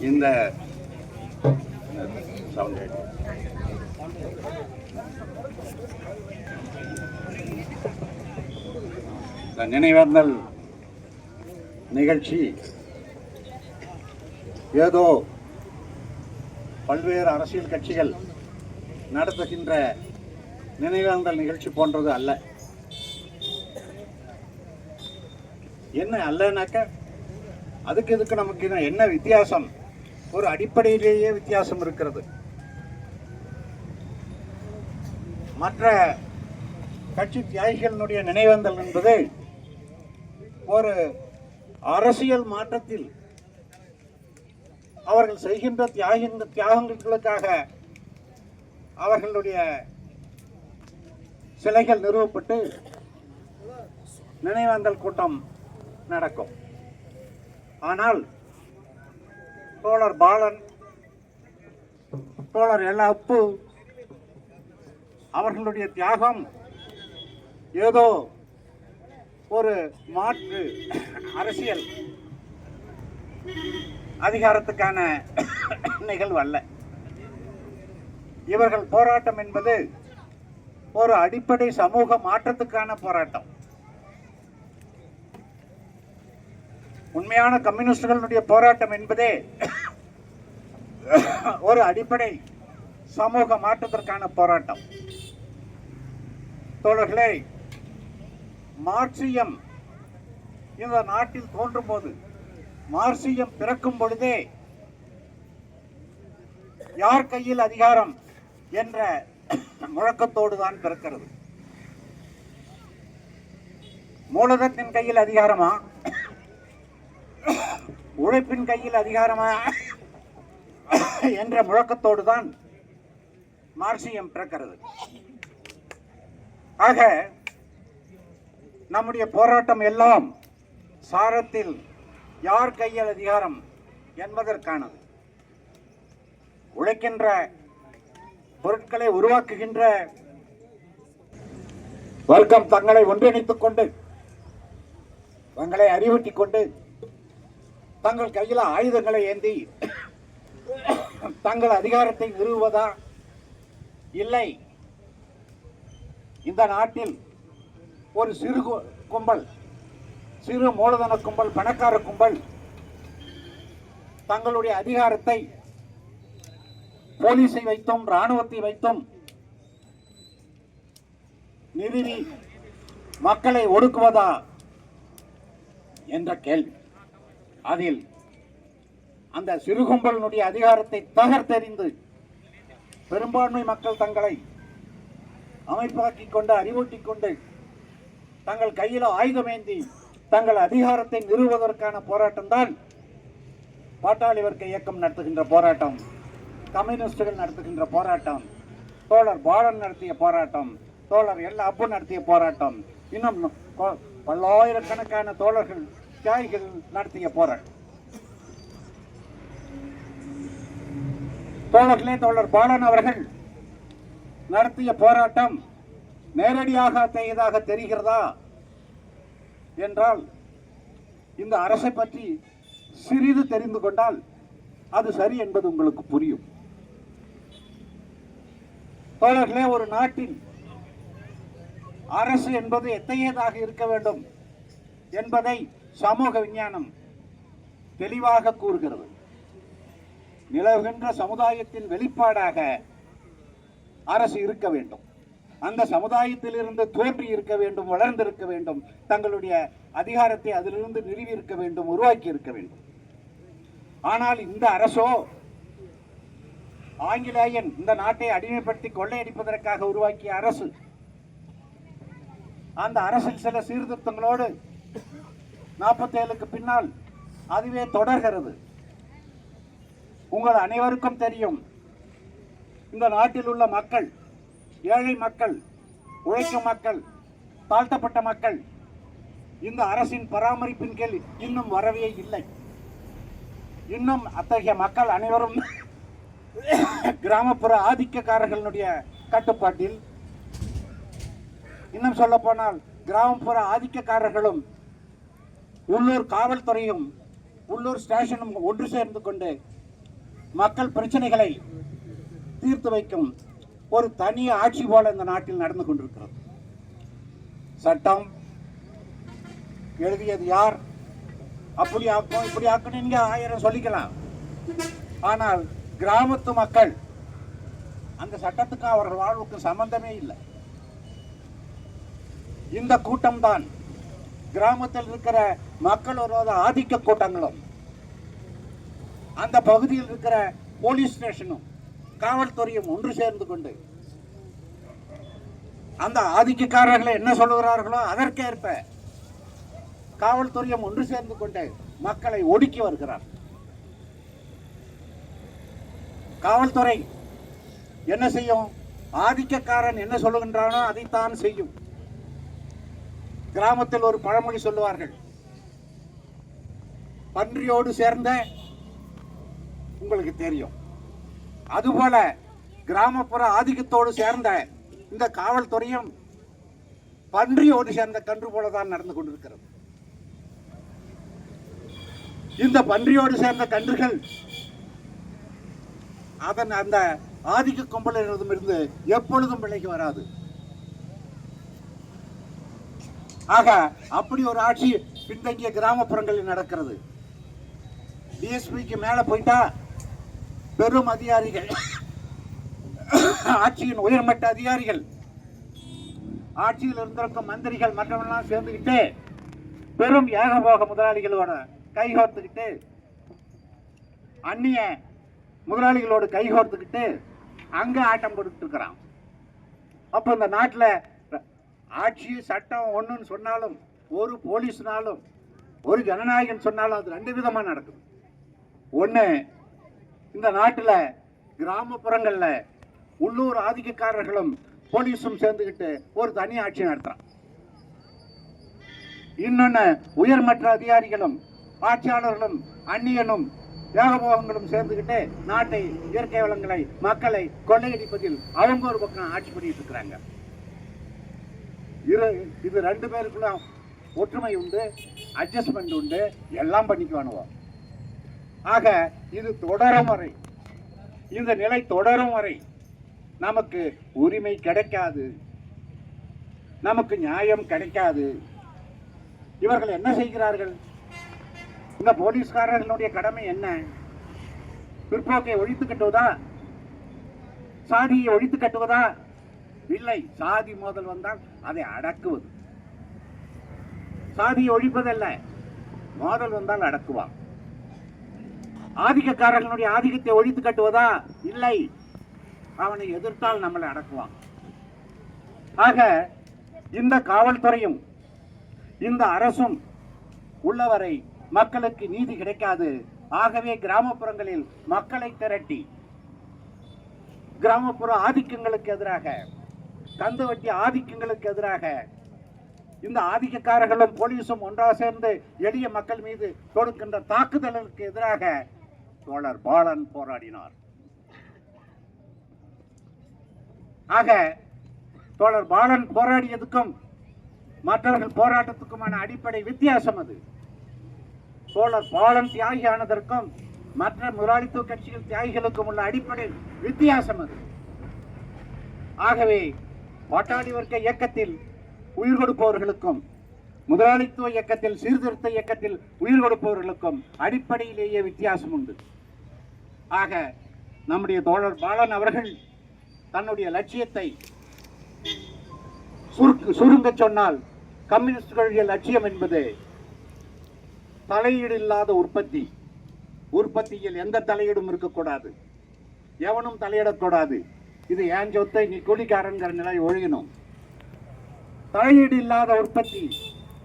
இந்த சவுண்ட் நினைவேந்தல் நிகழ்ச்சி ஏதோ பல்வேறு அரசியல் கட்சிகள் நடத்துகின்ற நினைவேந்தல் நிகழ்ச்சி போன்றது அல்ல. என்ன அல்லனாக்க? அதுக்கு இதுக்கு நமக்கு என்ன- என்ன வித்தியாசம்? ஒரு அடிப்படையிலேயே வித்தியாசம் இருக்கிறது. மற்ற கட்சி தியாகிகளினுடைய நினைவேந்தல் என்பது ஒரு அரசியல் மாற்றத்தில் அவர்கள் செய்கின்ற தியாக தியாகங்களுக்காக அவர்களுடைய சிலைகள் நிறுவப்பட்டு நினைவேந்தல் கூட்டம் நடக்கும். ஆனால் தோழர் பாலன் தோழர் எல்லா அப்பு அவர்களுடைய தியாகம் ஏதோ ஒரு மாற்று அரசியல் அதிகாரத்துக்கான நிகழ்வு அல்ல. இவர்கள் போராட்டம் என்பது ஒரு அடிப்படை சமூக மாற்றத்துக்கான போராட்டம். உண்மையான கம்யூனிஸ்டுகளுடைய போராட்டம் என்பதே ஒரு அடிப்படை சமூக மாற்றத்திற்கான போராட்டம். தோழர்களே மார்க்சியம் இந்த நாட்டில் தோன்றும் போது மார்க்சியம் பிறக்கும் பொழுதே யார் கையில் அதிகாரம் என்ற முழக்கத்தோடு தான் பிறக்கிறது. மூலதனத்தின் கையில் அதிகாரமா? உழைப்பின் கையில் அதிகாரமா? என்ற முழக்கத்தோடு தான் மார்க்சியம் பிறக்கிறது. ஆக நம்முடைய போராட்டம் எல்லாம் சாரத்தில் யார் கையில் அதிகாரம் என்பதற்கானது. உழைக்கின்ற பொருட்களை உருவாக்குகின்ற வர்க்கம் தங்களை ஒன்றிணைத்துக் கொண்டு தங்களை அறிவூட்டிக் கொண்டு தங்கள் கையில் ஆயுதங்களை ஏந்தி தங்கள் அதிகாரத்தை நிறுவுவதா? இல்லை. இந்த நாட்டில் ஒரு சிறு கு- கும்பல் சிறு மூலதன கும்பல் பணக்கார கும்பல் தங்களுடைய அதிகாரத்தை போலீஸை வைத்தும் ராணுவத்தை வைத்தும் நிறுவி மக்களை ஒடுக்குவதா? என்ற கேள்வி. அதில் அந்த சிறு கும்பலினுடைய அதிகாரத்தை தகர்த்தெறிந்து பெரும்பான்மை மக்கள் தங்களை அமைப்பாக்கிக் கொண்டு அறிவூட்டிக் கொண்டு தங்கள் கையில் ஆயுதமேந்தி தங்கள் அதிகாரத்தை நிறுவுவதற்கான போராட்டம் தான் பாட்டாளி வர்க்க இயக்கம் நடத்துகின்ற போராட்டம் கம்யூனிஸ்டுகள் நடத்துகின்ற போராட்டம் தோழர் பாலன் நடத்திய போராட்டம் தோழர் எல்லா அப்பு நடத்திய போராட்டம் இன்னும் பல்லாயிரக்கணக்கான தோழர்கள் தியாகிகள் நடத்திய போராட்டம். தோழர்களே தோழர் பாலன் அவர்கள் நடத்திய போராட்டம் நேரடியாக அத்தகையதாக தெரிகிறதா என்றால் இந்த அரசை பற்றி சிறிது தெரிந்து கொண்டால் அது சரி என்பது உங்களுக்கு புரியும். தோழர்களே ஒரு நாட்டில் அரசு என்பது எத்தகையதாக இருக்க வேண்டும் என்பதை சமூக விஞ்ஞானம் தெளிவாக கூறுகிறது. நிலவுகின்ற சமுதாயத்தின் வெளிப்பாடாக அரசு இருக்க வேண்டும். அந்த சமுதாயத்திலிருந்து தோன்றி இருக்க வேண்டும் வளர்ந்திருக்க வேண்டும் தங்களுடைய அதிகாரத்தை அதிலிருந்து நிறுவி இருக்க வேண்டும் உருவாக்கி இருக்க வேண்டும். ஆனால் இந்த அரசோ ஆங்கிலேயன் இந்த நாட்டை அடிமைப்படுத்தி கொள்ளையடிப்பதற்காக உருவாக்கிய அரசு அந்த அரசில் சில சீர்திருத்தங்களோடு நாற்பத்தேழுக்கு பின்னால் அதுவே தொடர்கிறது. உங்கள் அனைவருக்கும் தெரியும். இந்த நாட்டில் உள்ள மக்கள் ஏழை மக்கள் உழைக்கும் மக்கள் தாழ்த்தப்பட்ட மக்கள் இந்த அரசின் பராமரிப்பின் கீழ் இன்னும் வரவே இல்லை. இன்னும் அத்தகைய மக்கள் அனைவரும் கிராமப்புற ஆதிக்கக்காரர்களுடைய கட்டுப்பாட்டில். இன்னும் சொல்ல போனால் கிராமப்புற ஆதிக்கக்காரர்களும் உள்ளூர் காவல்துறையும் உள்ளூர் ஸ்டேஷனும் ஒன்று சேர்ந்து கொண்டு மக்கள் பிரச்சனைகளை தீர்த்து வைக்கும் ஒரு தனி ஆட்சி போல இந்த நாட்டில் நடந்து கொண்டிருக்கிறது. சட்டம் எழுதியது யார்? அப்படி ஆக்கும் இப்படி ஆக்கணும் நீங்க ஆயிரம் சொல்லிக்கலாம். ஆனால் கிராமத்து மக்கள் அந்த சட்டத்துக்கும் அவர்கள் வாழ்வுக்கு சம்பந்தமே இல்லை. இந்த கூட்டம்தான் கிராமத்தில் இருக்கிற மக்கள் விரோத ஆதிக்க கூட்டங்களும் அந்த பகுதியில் இருக்கிற போலீஸ் ஸ்டேஷனும் காவல்துறையும் ஒன்று சேர்ந்து கொண்டு அந்த ஆதிக்கக்காரர்களை என்ன சொல்லுகிறார்களோ அதற்கேற்ப காவல்துறையும் ஒன்று சேர்ந்து கொண்டு மக்களை ஒடுக்கி வருகிறார். காவல்துறை என்ன செய்யும்? ஆதிக்கக்காரன் என்ன சொல்லுகின்றானோ அதைத்தான் செய்யும். கிராமத்தில் ஒரு பழமொழி சொல்லுவார்கள். பன்றியோடு சேர்ந்த உங்களுக்கு தெரியும். அதுபோல கிராமப்புற ஆதிக்கத்தோடு சேர்ந்த இந்த காவல்துறையும் பன்றியோடு சேர்ந்த கன்று போலதான் நடந்து கொண்டிருக்கிறது. இந்த பன்றியோடு சேர்ந்த கன்றுகள் அதன் அந்த ஆதிக்க கும்பலிடமிருந்து எப்பொழுதும் விலைக்கு வராது. ஆக அப்படி ஒரு ஆட்சி பின்தங்கிய கிராமப்புறங்களில் நடக்கிறது. டிஎஸ்பிக்கு மேல போயிட்டா பெரும் அதிகாரிகள். ஆட்சியின் உயர்மட்ட அதிகாரிகள். ஆட்சியில் இருந்திருக்கும் மந்திரிகள் மற்றவெல்லாம் சேர்ந்துக்கிட்டு பெரும் ஏகபோக முதலாளிகளோட கைகோர்த்துக்கிட்டு அந்நிய முதலாளிகளோடு கைகோர்த்துக்கிட்டு அங்கே ஆட்டம் போட்டுக்கிட்டு இருக்கிறான் அப்போ இந்த நாட்டில் ஆட்சி சட்டம் ஒன்றுன்னு சொன்னாலும் ஒரு போலீஸ்னாலும் ஒரு ஜனநாயகன் சொன்னாலும் அது ரெண்டு விதமாக நடக்குது. ஒன்று இந்த நாட்டில் கிராமப்புறங்களில் உள்ளூர் ஆதிக்கக்காரர்களும் போலீஸும் சேர்ந்துக்கிட்டு ஒரு தனி ஆட்சி நடத்துகிறான் இன்னொன்று உயர்மற்ற அதிகாரிகளும் ஆட்சியாளர்களும் அந்நியனும் ஏகபோகங்களும் சேர்ந்துக்கிட்டு நாட்டை இயற்கை வளங்களை மக்களை கொள்ளையடிப்பதில் அவங்க ஒரு பக்கம் ஆட்சி பண்ணிட்டு இருக்கிறாங்க. இரு இது ரெண்டு பேருக்குள்ள ஒற்றுமை உண்டு அட்ஜஸ்ட்மெண்ட் உண்டு எல்லாம் பண்ணிக்குவானுவோம் ஆக இது தொடரும் வரை. இந்த நிலை தொடரும் வரை நமக்கு உரிமை கிடைக்காது. நமக்கு நியாயம் கிடைக்காது. இவர்கள் என்ன செய்கிறார்கள்? இந்த போலீஸ்காரர்களுடைய கடமை என்ன? பிற்போக்கை ஒழித்து கட்டுவதா? சாதியை ஒழித்து கட்டுவதா? இல்லை சாதி மோதல் வந்தால் அதை அடக்குவது. சாதியை ஒழிப்பதல்ல மோதல் வந்தால் அடக்குவான் ஆதிக்கக்காரர்களுடைய ஆதிக்கத்தை ஒழித்து கட்டுவதா? இல்லை. அவனை எதிர்த்தால் நம்மளை அடக்குவான். ஆக இந்த காவல்துறையும் இந்த அரசும் உள்ளவரை மக்களுக்கு நீதி கிடைக்காது. ஆகவே கிராமப்புறங்களில் மக்களை திரட்டி கிராமப்புற ஆதிக்கங்களுக்கு எதிராக கந்து வட்டி ஆதிக்கங்களுக்கு எதிராக இந்த ஆதிக்கக்காரர்களும் போலீஸும் ஒன்றாக சேர்ந்து எளிய மக்கள் மீது தொடுக்கின்ற தாக்குதலுக்கு எதிராக தோழர் பாலன் போராடினார். ஆக தோழர் பாலன் போராடியதுக்கும் மற்றவர்கள் போராட்டத்துக்குமான அடிப்படை வித்தியாசம் அது. தோழர் பாலன் தியாகியானதற்கும் மற்ற முதலாளித்துவ கட்சிகள் தியாகிகளுக்கும் உள்ள அடிப்படை வித்தியாசம் அது. ஆகவே பாட்டாளி வர்க்க இயக்கத்தில் உயிர் கொடுப்பவர்களுக்கும் முதலாளித்துவ இயக்கத்தில் சீர்திருத்த இயக்கத்தில் உயிர் கொடுப்பவர்களுக்கும் அடிப்படையிலேயே வித்தியாசம் உண்டு. ஆக நம்முடைய தோழர் பாலன் அவர்கள் தன்னுடைய லட்சியத்தை சுருக்கு சுருங்க சொன்னால் கம்யூனிஸ்டுகளுடைய லட்சியம் என்பது தலையீடு இல்லாத உற்பத்தி. உற்பத்தியில் எந்த தலையீடும் இருக்கக்கூடாது. எவனும் தலையிடக்கூடாது. இது ஏன் சொத்தை? நீ கூலிக்காரங்கிற நிலை ஒழியணும். தலையீடு இல்லாத உற்பத்தி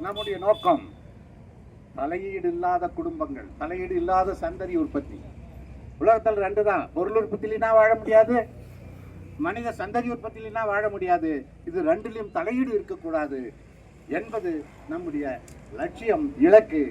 நம்முடைய நோக்கம். தலையீடு இல்லாத குடும்பங்கள் தலையீடு இல்லாத சந்ததி உற்பத்தி. உலகத்தில் ரெண்டு தான் பொருள் உற்பத்தியினா வாழ முடியாது மனித சந்ததி உற்பத்தியினா வாழ முடியாது. இது ரெண்டிலும் தலையீடு இருக்கக்கூடாது என்பது நம்முடைய லட்சியம் இலக்கு.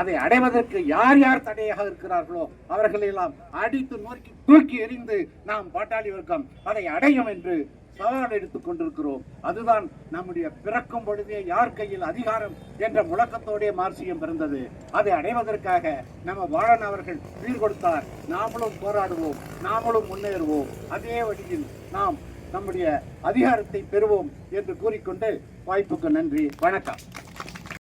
அதை அடைவதற்கு யார் யார் தடையாக இருக்கிறார்களோ அவர்களை எல்லாம் அடித்து நோக்கி தூக்கி எறிந்து நாம் பாட்டாளி வர்க்கம் அதை அடையும் என்று சவால் எடுத்துக் கொண்டிருக்கிறோம். அதுதான் நம்முடைய பிறக்கும் பொழுதே யார் கையில் அதிகாரம் என்ற முழக்கத்தோடே மார்சியம் பிறந்தது. அதை அடைவதற்காக நம்ம வாழன் அவர்கள் உயிர் கொடுத்தார். நாமளும் போராடுவோம் நாமளும் முன்னேறுவோம். அதே வழியில் நாம் நம்முடைய அதிகாரத்தை பெறுவோம் என்று கூறிக்கொண்டு வாய்ப்புக்கு நன்றி. வணக்கம்.